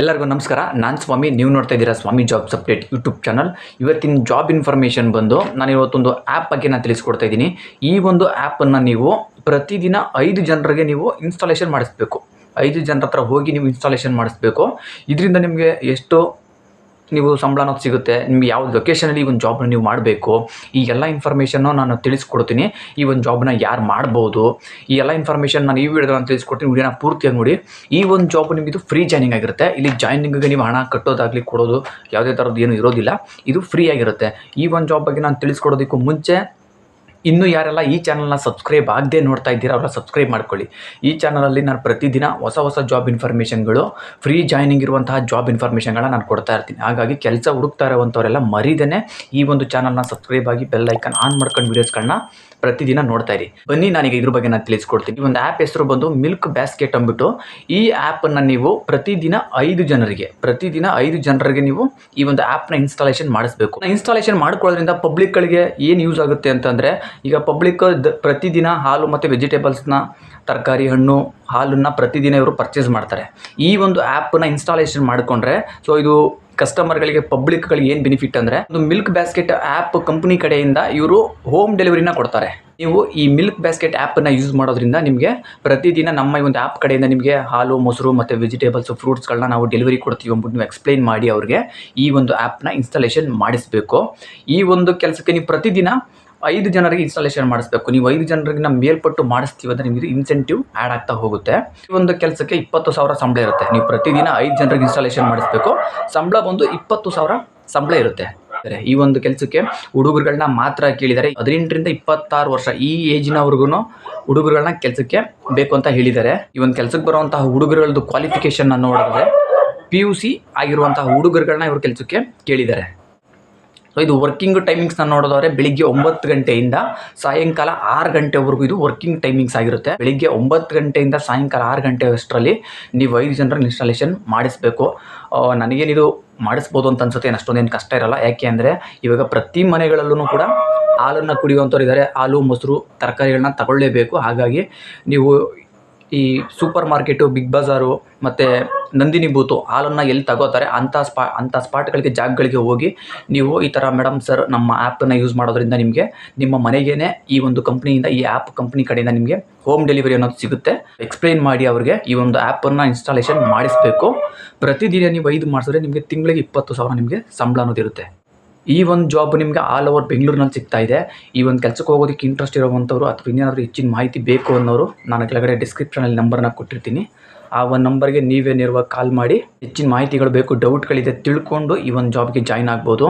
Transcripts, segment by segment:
ಎಲ್ಲರಿಗೂ ನಮಸ್ಕಾರ. ನಾನು ಸ್ವಾಮಿ, ನೀವು ನೋಡ್ತಾ ಇದ್ದೀರಾ Swami jobs update YouTube channel ಇವತ್ತಿನ ಜಾಬ್ ಇನ್ಫಾರ್ಮೇಷನ್ ಬಂದು ನಾನು ಇವತ್ತೊಂದು ಆ್ಯಪ್ ಬಗ್ಗೆ ನಾನು ತಿಳಿಸ್ಕೊಡ್ತಾ ಇದ್ದೀನಿ. ಈ ಒಂದು ಆ್ಯಪನ್ನು ನೀವು ಪ್ರತಿದಿನ ಐದು ಜನರಿಗೆ ನೀವು ಇನ್ಸ್ಟಾಲೇಷನ್ ಮಾಡಿಸ್ಬೇಕು. ಐದು ಜನರ ಹತ್ರ ಹೋಗಿ ನೀವು ಇನ್ಸ್ಟಾಲೇಷನ್ ಮಾಡಿಸ್ಬೇಕು. ಇದರಿಂದ ನಿಮಗೆ ಎಷ್ಟು ನೀವು ಸಂಬಳ ಅನ್ನೋದು ಸಿಗುತ್ತೆ, ನಿಮ್ಗೆ ಯಾವ ಲೊಕೇಶನಲ್ಲಿ ಈ ಒಂದು ಜಾಬ್ನ ನೀವು ಮಾಡಬೇಕು, ಈ ಎಲ್ಲ ಇನ್ಫಾರ್ಮೇಷನ್ನು ನಾನು ತಿಳಿಸ್ಕೊಡ್ತೀನಿ. ಈ ಒಂದು ಜಾಬ್ನ ಯಾರು ಮಾಡ್ಬೋದು, ಈ ಎಲ್ಲ ಇನ್ಫಾರ್ಮೇಷನ್ ನಾನು ಈ ವಿಡಿಯೋದಲ್ಲಿ ತಿಳಿಸ್ಕೊಡ್ತೀನಿ. ವಿಡಿಯೋನ ಪೂರ್ತಿಯಾಗಿ ನೋಡಿ. ಈ ಒಂದು ಜಾಬ್ ನಿಮಗೆ ಫ್ರೀ ಜಾಯ್ನಿಂಗ್ ಆಗಿರುತ್ತೆ. ಇಲ್ಲಿ ಜಾಯ್ನಿಂಗ್ಗೆ ನೀವು ಹಣ ಕಟ್ಟೋದಾಗಲಿ ಕೊಡೋದು ಯಾವುದೇ ಥರದ್ದು ಏನು ಇರೋದಿಲ್ಲ. ಇದು ಫ್ರೀ ಆಗಿರುತ್ತೆ. ಈ ಒಂದು ಜಾಬ್ ಬಗ್ಗೆ ನಾನು ತಿಳಿಸ್ಕೊಡೋದಕ್ಕೂ ಮುಂಚೆ ಇನ್ನೂ ಯಾರೆಲ್ಲ ಈ ಚಾನಲ್ನ ಸಬ್ಸ್ಕ್ರೈಬ್ ಆಗದೆ ನೋಡ್ತಾ ಇದ್ದೀರಾ ಅವರ ಸಬ್ಸ್ಕ್ರೈಬ್ ಮಾಡ್ಕೊಳ್ಳಿ. ಈ ಚಾನಲಲ್ಲಿ ನಾನು ಪ್ರತಿದಿನ ಹೊಸ ಹೊಸ ಜಾಬ್ ಇನ್ಫಾರ್ಮೇಷನ್ಗಳು ಫ್ರೀ ಜಾಯ್ನಿಂಗ್ ಇರುವಂತಹ ಜಾಬ್ ಇನ್ಫಾರ್ಮೇಷನ್ಗಳನ್ನ ನಾನು ಕೊಡ್ತಾ ಇರ್ತೀನಿ. ಹಾಗಾಗಿ ಕೆಲಸ ಹುಡುಕ್ತಾ ಇರುವಂಥವರೆಲ್ಲ ಮರಿದೇನೆ ಈ ಒಂದು ಚಾನಲ್ನ ಸಬ್ಸ್ಕ್ರೈಬ್ ಆಗಿ ಬೆಲ್ ಐಕನ್ ಆನ್ ಮಾಡ್ಕೊಂಡು ವೀಡಿಯೋಸ್ಗಳನ್ನ ಪ್ರತಿದಿನ ನೋಡ್ತಾ ಇರಿ. ಬನ್ನಿ ನನಗೆ ಇದ್ರ ಬಗ್ಗೆ ನಾನು ತಿಳಿಸ್ಕೊಡ್ತೀನಿ. ಈ ಒಂದು ಆ್ಯಪ್ ಹೆಸರು ಬಂದು ಮಿಲ್ಕ್ ಬ್ಯಾಸ್ಕೆಟ್ ಅಂದ್ಬಿಟ್ಟು, ಈ ಆ್ಯಪನ್ನು ನೀವು ಪ್ರತಿದಿನ ಐದು ಜನರಿಗೆ, ಪ್ರತಿದಿನ ಐದು ಜನರಿಗೆ ನೀವು ಈ ಒಂದು ಆ್ಯಪ್ನ ಇನ್ಸ್ಟಾಲೇಷನ್ ಮಾಡಿಸ್ಬೇಕು. ಇನ್ಸ್ಟಾಲೇಷನ್ ಮಾಡ್ಕೊಳ್ಳೋದ್ರಿಂದ ಪಬ್ಲಿಕ್ಗಳಿಗೆ ಏನು ಯೂಸ್ ಆಗುತ್ತೆ ಅಂತಂದರೆ ಈಗ ಪಬ್ಲಿಕ್ ದ ಪ್ರತಿದಿನ ಹಾಲು ಮತ್ತು ವೆಜಿಟೇಬಲ್ಸ್ನ ತರಕಾರಿ ಹಣ್ಣು ಹಾಲನ್ನು ಪ್ರತಿದಿನ ಇವರು ಪರ್ಚೇಸ್ ಮಾಡ್ತಾರೆ. ಈ ಒಂದು ಆ್ಯಪನ್ನ ಇನ್ಸ್ಟಾಲೇಷನ್ ಮಾಡಿಕೊಂಡ್ರೆ ಸೊ ಇದು ಕಸ್ಟಮರ್ಗಳಿಗೆ ಪಬ್ಲಿಕ್ಗಳಿಗೆ ಏನು ಬೆನಿಫಿಟ್ ಅಂದರೆ, ಒಂದು ಮಿಲ್ಕ್ ಬ್ಯಾಸ್ಕೆಟ್ ಆ್ಯಪ್ ಕಂಪ್ನಿ ಕಡೆಯಿಂದ ಇವರು ಹೋಮ್ ಡೆಲಿವರಿನ ಕೊಡ್ತಾರೆ. ನೀವು ಈ ಮಿಲ್ಕ್ ಬ್ಯಾಸ್ಕೆಟ್ ಆ್ಯಪನ್ನು ಯೂಸ್ ಮಾಡೋದ್ರಿಂದ ನಿಮಗೆ ಪ್ರತಿದಿನ ನಮ್ಮ ಈ ಒಂದು ಆ್ಯಪ್ ಕಡೆಯಿಂದ ನಿಮಗೆ ಹಾಲು, ಮೊಸರು ಮತ್ತು ವೆಜಿಟೇಬಲ್ಸು ಫ್ರೂಟ್ಸ್ಗಳನ್ನ ನಾವು ಡೆಲಿವರಿ ಕೊಡ್ತೀವಿ ಅಂದ್ಬಿಟ್ಟು ನೀವು ಎಕ್ಸ್ಪ್ಲೈನ್ ಮಾಡಿ ಅವ್ರಿಗೆ ಈ ಒಂದು ಆ್ಯಪ್ನ ಇನ್ಸ್ಟಾಲೇಷನ್ ಮಾಡಿಸಬೇಕು. ಈ ಒಂದು ಕೆಲಸಕ್ಕೆ ನೀವು ಪ್ರತಿದಿನ ಐದು ಜನರಿಗೆ ಇನ್ಸ್ಟಾಲೇಷನ್ ಮಾಡಿಸ್ಬೇಕು. ನೀವು ಐದು ಜನರಿಗೆ ನಾವು ಮೇಲ್ಪಟ್ಟು ಮಾಡಿಸ್ತೀವಿ ಅಂದರೆ ನಿಮಗೆ ಇನ್ಸೆಂಟಿವ್ ಆ್ಯಡ್ ಆಗ್ತಾ ಹೋಗುತ್ತೆ. ಈ ಒಂದು ಕೆಲಸಕ್ಕೆ ಇಪ್ಪತ್ತು ಸಾವಿರ ಸಂಬಳ ಇರುತ್ತೆ. ನೀವು ಪ್ರತಿದಿನ ಐದು ಜನರಿಗೆ ಇನ್ಸ್ಟಾಲೇಷನ್ ಮಾಡಿಸ್ಬೇಕು. ಸಂಬಳ ಬಂದು ಇಪ್ಪತ್ತು ಸಾವಿರ ಸಂಬಳ ಇರುತ್ತೆ. ಈ ಒಂದು ಕೆಲಸಕ್ಕೆ ಹುಡುಗರುಗಳನ್ನ ಮಾತ್ರ ಕೇಳಿದ್ದಾರೆ ಹದಿನೆಂಟರಿಂದ ಇಪ್ಪತ್ತಾರು ವರ್ಷ ಈ ಏಜಿನವ್ರಿಗೂ ಹುಡುಗರುಗಳನ್ನ ಕೆಲಸಕ್ಕೆ ಬೇಕು ಅಂತ ಹೇಳಿದ್ದಾರೆ. ಈ ಒಂದು ಕೆಲಸಕ್ಕೆ ಬರುವಂತಹ ಹುಡುಗರುಗಳದ್ದು ಕ್ವಾಲಿಫಿಕೇಷನ್ನ ನೋಡಿದ್ರೆ ಪಿ ಯು ಸಿ ಆಗಿರುವಂತಹ ಹುಡುಗರುಗಳನ್ನ ಇವರು ಕೆಲಸಕ್ಕೆ ಕೇಳಿದ್ದಾರೆ. ಸೊ ಇದು ವರ್ಕಿಂಗ್ ಟೈಮಿಂಗ್ಸ್ನ ನೋಡೋದಾದ್ರೆ ಬೆಳಿಗ್ಗೆ ಒಂಬತ್ತು ಗಂಟೆಯಿಂದ ಸಾಯಂಕಾಲ ಆರು ಗಂಟೆವರೆಗೂ ಇದು ವರ್ಕಿಂಗ್ ಟೈಮಿಂಗ್ಸ್ ಆಗಿರುತ್ತೆ. ಬೆಳಿಗ್ಗೆ ಒಂಬತ್ತು ಗಂಟೆಯಿಂದ ಸಾಯಂಕಾಲ ಆರು ಗಂಟೆ ಅಷ್ಟರಲ್ಲಿ ನೀವು ಐದು ಜನರ ಇನ್ಸ್ಟಾಲೇಷನ್ ಮಾಡಿಸಬೇಕು. ನನಗೇನಿದು ಮಾಡಿಸ್ಬೋದು ಅಂತ ಅನ್ಸುತ್ತೆ, ಏನು ಅಷ್ಟೊಂದೇನು ಕಷ್ಟ ಇರಲ್ಲ. ಯಾಕೆ ಅಂದರೆ ಇವಾಗ ಪ್ರತಿ ಮನೆಗಳಲ್ಲೂ ಕೂಡ ಹಾಲನ್ನು ಕುಡಿಯುವಂಥವ್ರು ಇದ್ದಾರೆ ಹಾಲು, ಮೊಸರು, ತರಕಾರಿಗಳನ್ನ ತಗೊಳ್ಳೇಬೇಕು. ಹಾಗಾಗಿ ನೀವು ಈ ಸೂಪರ್ ಮಾರ್ಕೆಟು, ಬಿಗ್ ಬಜಾರು ಮತ್ತು ನಂದಿನಿ ಬೂತು ಹಾಲನ್ನು ಎಲ್ಲಿ ತಗೋತಾರೆ ಅಂಥ ಸ್ಪಾ ಅಂಥ ಸ್ಪಾಟ್ಗಳಿಗೆ, ಜಾಗಗಳಿಗೆ ಹೋಗಿ ನೀವು ಈ ಥರ ಮೇಡಮ್ ಸರ್ ನಮ್ಮ ಆ್ಯಪನ್ನು ಯೂಸ್ ಮಾಡೋದ್ರಿಂದ ನಿಮಗೆ ನಿಮ್ಮ ಮನೆಗೇ ಈ ಒಂದು ಕಂಪ್ನಿಯಿಂದ, ಈ ಆ್ಯಪ್ ಕಂಪ್ನಿ ಕಡೆಯಿಂದ ನಿಮಗೆ ಹೋಮ್ ಡೆಲಿವರಿ ಅನ್ನೋದು ಸಿಗುತ್ತೆ. ಎಕ್ಸ್ಪ್ಲೈನ್ ಮಾಡಿ ಅವ್ರಿಗೆ ಈ ಒಂದು ಆ್ಯಪನ್ನು ಇನ್ಸ್ಟಾಲೇಷನ್ ಮಾಡಿಸಬೇಕು. ಪ್ರತಿದಿನ ನೀವು ಐದು ಮಾಡಿಸಿದ್ರೆ ನಿಮಗೆ ತಿಂಗಳಿಗೆ ಇಪ್ಪತ್ತು ಸಾವಿರ ನಿಮಗೆ ಸಂಬಳ ಅನ್ನೋದಿರುತ್ತೆ ಈ ಒಂದು ಜಾಬ್ ನಿಮಗೆ ಆಲ್ ಓವರ್ ಬೆಂಗಳೂರಿನಲ್ಲಿ ಸಿಗ್ತಾ ಇದೆ. ಈ ಒಂದು ಕೆಲಸಕ್ಕೆ ಹೋಗೋದಕ್ಕೆ ಇಂಟ್ರೆಸ್ಟ್ ಇರುವಂಥವ್ರು ಅಥವಾ ಇನ್ನೇನಾದರೂ ಹೆಚ್ಚಿನ ಮಾಹಿತಿ ಬೇಕು ಅನ್ನೋರು ನಾನು ಕೆಳಗಡೆ ಡಿಸ್ಕ್ರಿಪ್ಷನಲ್ಲಿ ನಂಬರ್ನ ಕೊಟ್ಟಿರ್ತೀನಿ. ಆ ಒಂದು ನಂಬರ್ಗೆ ನೀವೇ ನೇರವಾಗಿ ಕಾಲ್ ಮಾಡಿ, ಹೆಚ್ಚಿನ ಮಾಹಿತಿಗಳು ಬೇಕು ಡೌಟ್ಗಳಿದೆ ತಿಳ್ಕೊಂಡು ಈ ಒಂದು ಜಾಬ್ಗೆ ಜಾಯ್ನ್ ಆಗ್ಬೋದು.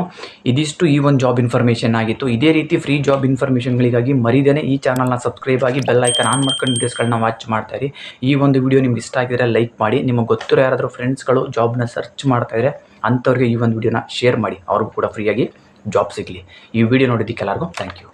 ಇದಿಷ್ಟು ಈ ಒಂದು ಜಾಬ್ ಇನ್ಫಾರ್ಮೇಷನ್ ಆಗಿತ್ತು. ಇದೇ ರೀತಿ ಫ್ರೀ ಜಾಬ್ ಇನ್ಫಾರ್ಮೇಷನ್ಗಳಿಗಾಗಿ ಮರಿದೇನೆ ಈ ಚಾನಲ್ನ ಸಬ್ಸ್ಕ್ರೈಬ್ ಆಗಿ ಬೆಲ್ ಐಕನ್ ಆನ್ ಮಾಡ್ಕೊಂಡು ವೀಡಿಯೋಸ್ಗಳನ್ನ ವಾಚ್ ಮಾಡ್ತಾಯಿರಿ ಈ ಒಂದು ವಿಡಿಯೋ ನಿಮ್ಗೆ ಇಷ್ಟ ಆಗಿದ್ರೆ ಲೈಕ್ ಮಾಡಿ. ನಿಮಗೆ ಗೊತ್ತಿರೋ ಯಾರಾದರೂ ಫ್ರೆಂಡ್ಸ್ಗಳು ಜಾಬ್ನ ಸರ್ಚ್ ಮಾಡ್ತಾ ಇದ್ರೆ ಅಂಥವ್ರಿಗೆ ಈ ಒಂದು ವಿಡಿಯೋನ ಶೇರ್ ಮಾಡಿ, ಅವ್ರಿಗೂ ಕೂಡ ಫ್ರೀಯಾಗಿ ಜಾಬ್ ಸಿಗಲಿ. ಈ ವಿಡಿಯೋ ನೋಡಿದ್ದಕ್ಕೆ ಎಲ್ಲರಿಗೂ ಥ್ಯಾಂಕ್ ಯು